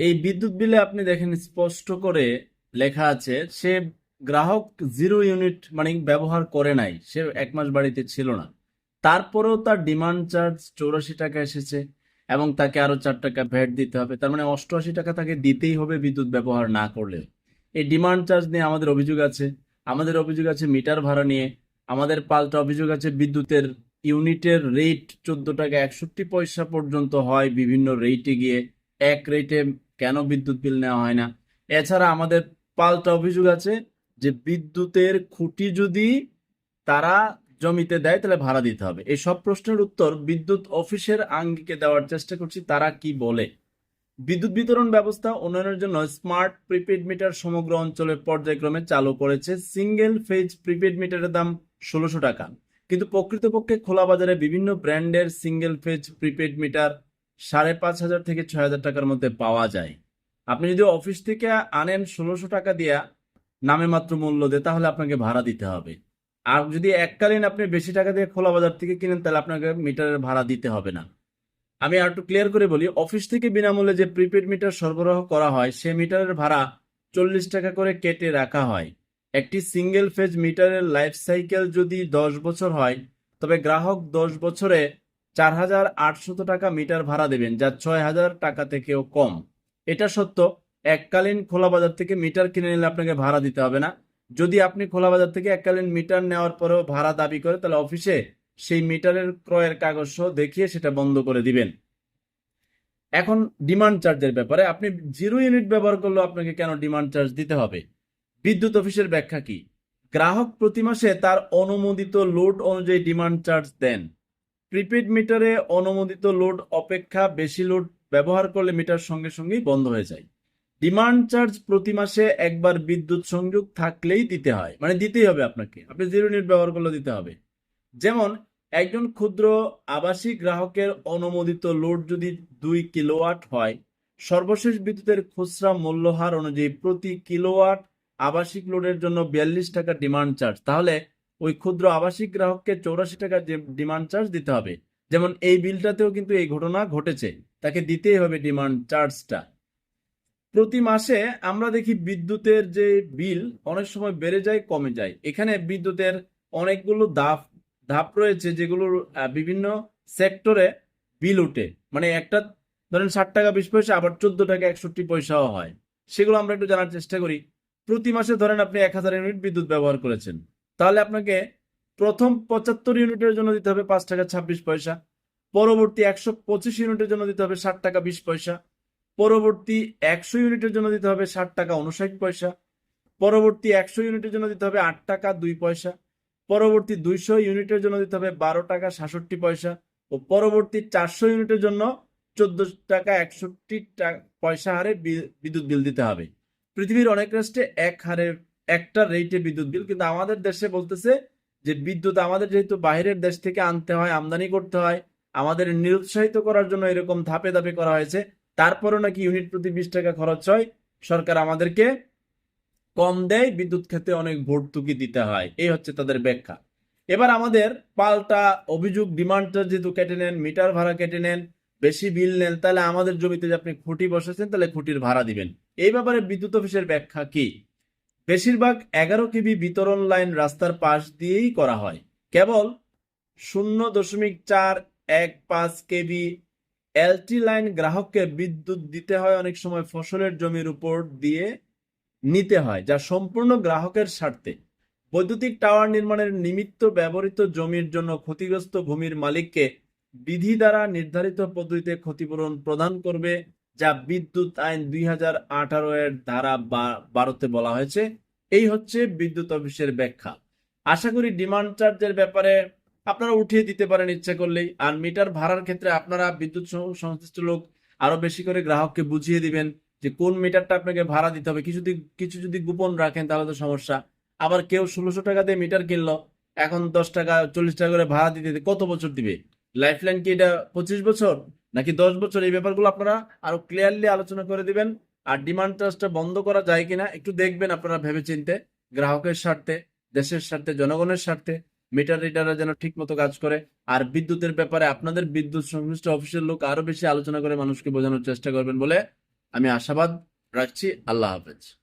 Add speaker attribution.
Speaker 1: এই বিদ্যুৎ বিলে আপনি দেখেন স্পষ্ট করে লেখা আছে, সে গ্রাহক জিরো ইউনিট মানে ব্যবহার করে নাই, সে এক মাস বাড়িতে ছিল না। তারপরেও তার ডিমান্ড চার্জ চৌরাশি টাকা এসেছে এবং তাকে আরও চার টাকা ভ্যাট দিতে হবে। তার মানে অষ্টআশি টাকা তাকে দিতেই হবে বিদ্যুৎ ব্যবহার না করলে। এই ডিমান্ড চার্জ নিয়ে আমাদের অভিযোগ আছে। আমাদের অভিযোগ আছে মিটার ভাড়া নিয়ে। আমাদের পাল্টা অভিযোগ আছে বিদ্যুতের ইউনিটের রেট চোদ্দ টাকা একষট্টি পয়সা পর্যন্ত হয় বিভিন্ন রেটে গিয়ে। এক রেটে কেন বিদ্যুৎ বিল নেওয়া হয় না? এছাড়া আমাদের পাল্টা অভিযোগ আছে যে বিদ্যুতের খুঁটি যদি তারা জমিতে দেয়, তাহলে ভাড়া দিতে হবে। এই সব প্রশ্নের উত্তর বিদ্যুৎ অফিসের আঙ্গিকে দেওয়ার চেষ্টা করছি, তারা কি বলে? বিদ্যুৎ বিতরণ ব্যবস্থা উন্নয়নের জন্য স্মার্ট প্রিপেড মিটার সমগ্র অঞ্চলে পর্যায়ক্রমে চালু করেছে। সিঙ্গেল ফেজ প্রিপেড মিটারের দাম ষোলোশো টাকা। কিন্তু প্রকৃতপক্ষে খোলা বাজারে বিভিন্ন ব্র্যান্ডের সিঙ্গেল ফেজ প্রিপেড মিটার সাড়ে পাঁচ হাজার থেকে ছয় হাজার টাকার মধ্যে পাওয়া যায়। আপনি যদি অফিস থেকে আনেন ষোলোশো টাকা দিয়া নামে মাত্র মূল্য দিয়ে, তাহলে আপনাকে ভাড়া দিতে হবে। আর যদি এককালীন আপনি বেশি টাকা দিয়ে খোলা বাজার থেকে কিনেন, তাহলে আপনাকে মিটারের ভাড়া দিতে হবে না। আমি আর একটু ক্লিয়ার করে বলি, অফিস থেকে বিনামূল্যে যে প্রিপেড মিটার সরবরাহ করা হয়, সে মিটারের ভাড়া চল্লিশ টাকা করে কেটে রাখা হয়। একটি সিঙ্গেল ফেজ মিটারের লাইফ সাইকেল যদি দশ বছর হয়, তবে গ্রাহক দশ বছরে চার হাজার আটশত টাকা মিটার ভাড়া দেবেন, যা ছয় হাজার টাকা থেকেও কম। এটা সত্য, এককালীন খোলা বাজার থেকে মিটার কিনে নিলে আপনাকে ভাড়া দিতে হবে না। যদি আপনি খোলা বাজার থেকে এককালীন মিটার নেওয়ার পরেও ভাড়া দাবি করে, তাহলে অফিসে সেই মিটারের ক্রয়ের কাগজ দেখিয়ে সেটা বন্ধ করে দিবেন। এখন ডিমান্ড চার্জের ব্যাপারে, আপনি জিরো ইউনিট ব্যবহার করলেও আপনাকে কেন ডিমান্ড চার্জ দিতে হবে? বিদ্যুৎ অফিসের ব্যাখ্যা কি? গ্রাহক প্রতি মাসে তার অনুমোদিত লোড অনুযায়ী ডিমান্ড চার্জ দেন। প্রিপেড মিটারে অনুমোদিত লোড অপেক্ষা বেশি লোড ব্যবহার করলে মিটার সঙ্গে সঙ্গেই বন্ধ হয়ে যায়। ডিমান্ড চার্জ প্রতি মাসে একবার বিদ্যুৎ সংযোগ থাকলেই দিতে হয়। মানে দিতেই হবে আপনাকে। আপনি জিরো ইউনিট ব্যবহার করলে দিতে হবে। যেমন, একজন ক্ষুদ্র আবাসিক গ্রাহকের অনুমোদিত লোড যদি দুই কিলোওয়াট হয়, সর্বশেষ বিদ্যুতের খুচরা মূল্যহার অনুযায়ী প্রতি কিলোওয়াট আবাসিক লোডের জন্য বিয়াল্লিশ টাকা ডিমান্ড চার্জ। তাহলে ওই ক্ষুদ্র আবাসিক গ্রাহককে চৌরাশি টাকা ডিমান্ড চার্জ দিতে হবে। যেমন এই বিলটাতেও কিন্তু এই ঘটনা ঘটেছে। তাকে দিতেই হবে ডিমান্ড চার্জটা প্রতি মাসে আমরা দেখি বিদ্যুতের যে বিল অনেক সময় বেড়ে যায়, কমে যায়। এখানে বিদ্যুতের অনেকগুলো ধাপ ধাপ রয়েছে যেগুলোর বিভিন্ন সেক্টরে বিল উঠে। মানে একটা ধরেন ষাট টাকা, বিশ পয়সা, আবার চোদ্দ টাকা, একষট্টি পয়সাও হয়। সেগুলো আমরা একটু জানার চেষ্টা করি। প্রতি মাসে ধরেন আপনি এক হাজার ইউনিট বিদ্যুৎ ব্যবহার করেছেন। তাহলে আপনাকে প্রথম পঁচাত্তর ইউনিটের জন্য দিতে হবে পাঁচ টাকা ছাব্বিশ পয়সা, পরবর্তী একশো পঁচিশ ইউনিটের জন্য দিতে হবে ষাট টাকা বিশ পয়সা, পরবর্তী একশো ইউনিটের জন্য দিতে হবে ষাট টাকা উনষাট পয়সা, পরবর্তী একশো ইউনিটের জন্য দিতে হবে আট টাকা দুই পয়সা, পরবর্তী দুইশো ইউনিটের জন্য দিতে হবে বারো টাকা সাতষট্টি পয়সা ও পরবর্তী চারশো ইউনিটের জন্য চোদ্দ টাকা একষট্টি টাকা পয়সা হারে বিদ্যুৎ বিল দিতে হবে। পৃথিবীর অনেক রাষ্ট্রে এক হারে একটা রেটে বিদ্যুৎ বিল কিন্তু আমাদের দেশে বলতেছে যে বিদ্যুৎ আমাদের যেহেতু বাইরের দেশ থেকে আনতে হয়, আমদানি করতে হয়, আমাদের নিরুৎসাহিত করার জন্য এরকম ধাপে ধাপে করা হয়েছে, তারপরও নাকি ইউনিট প্রতি বিশ টাকা খরচ হয়, সরকার আমাদেরকে কম দেয়, বিদ্যুৎ খেতে অনেক ভর্তুকি দিতে হয়, এই হচ্ছে তাদের ব্যাখ্যা। এবার আমাদের পাল্টা অভিযোগ, ডিমান্ডটা যেহেতু কেটে নেন, মিটার ভাড়া কেটে নেন, বেশি বিল নেন, তাহলে আমাদের জমিতে যে আপনি খুঁটি বসেছেন, তাহলে খুঁটির ভাড়া দিবেন। এই ব্যাপারে বিদ্যুৎ অফিসের ব্যাখ্যা কি? বেশিরভাগ এগারো কেবি বিতরণ লাইন রাস্তার পাশ দিয়েই করা হয়। কেবল শূন্য দশমিক চার এক পাঁচ কেবি এলটি লাইন গ্রাহককে বিদ্যুৎ দিতে হয় অনেক সময় ফসলের জমির উপর দিয়ে নিতে হয়, যা সম্পূর্ণ গ্রাহকের স্বার্থে। বৈদ্যুতিক টাওয়ার নির্মাণের নিমিত্ত ব্যবহৃত জমির জন্য ক্ষতিগ্রস্ত ভূমির মালিককে বিধি দ্বারা নির্ধারিত পদ্ধতিতে ক্ষতিপূরণ প্রদান করবে যা বিদ্যুৎ আইন দুই হাজার আঠারো এর ধারা বারোতে বলা হয়েছে। এই হচ্ছে বিদ্যুৎ অফিসের ব্যাখ্যা। আশা করি ডিমান্ড চার্জের ব্যাপারে আপনারা উঠিয়ে দিতে পারেন ইচ্ছা করলেই। আর মিটার ভাড়ার ক্ষেত্রে আপনারা বিদ্যুৎ সংশ্লিষ্ট লোক আরও বেশি করে গ্রাহককে বুঝিয়ে দিবেন যে কোন মিটারটা আপনাকে ভাড়া দিতে হবে। কিছু কিছু যদি গোপন রাখেন তাহলে তো সমস্যা। আবার কেউ ষোলোশো টাকা দিয়ে মিটার কিনলো, এখন দশ টাকা, চল্লিশ টাকা করে ভাড়া দিতে কত বছর দিবে? লাইফ লাইন কি এটা পঁচিশ বছর? নাকি দশ বছর এই ব্যাপারগুলো আপনারা আরও ক্লিয়ারলি আলোচনা করে দিবেন? আর ডিমান্ড চার্জটা বন্ধ করা যায় কিনা একটু দেখবেন আপনারা ভেবে চিনতে গ্রাহকের স্বার্থে, দেশের স্বার্থে, জনগণের স্বার্থে মিটার রিডাররা যেন ঠিক মতো কাজ করে। আর বিদ্যুতের ব্যাপারে আপনাদের বিদ্যুৎ সংশ্লিষ্ট অফিসের লোক আরও বেশি আলোচনা করে মানুষকে বোঝানোর চেষ্টা করবেন বলে আমি আশাবাদ রাখছি। আল্লাহ হাফেজ।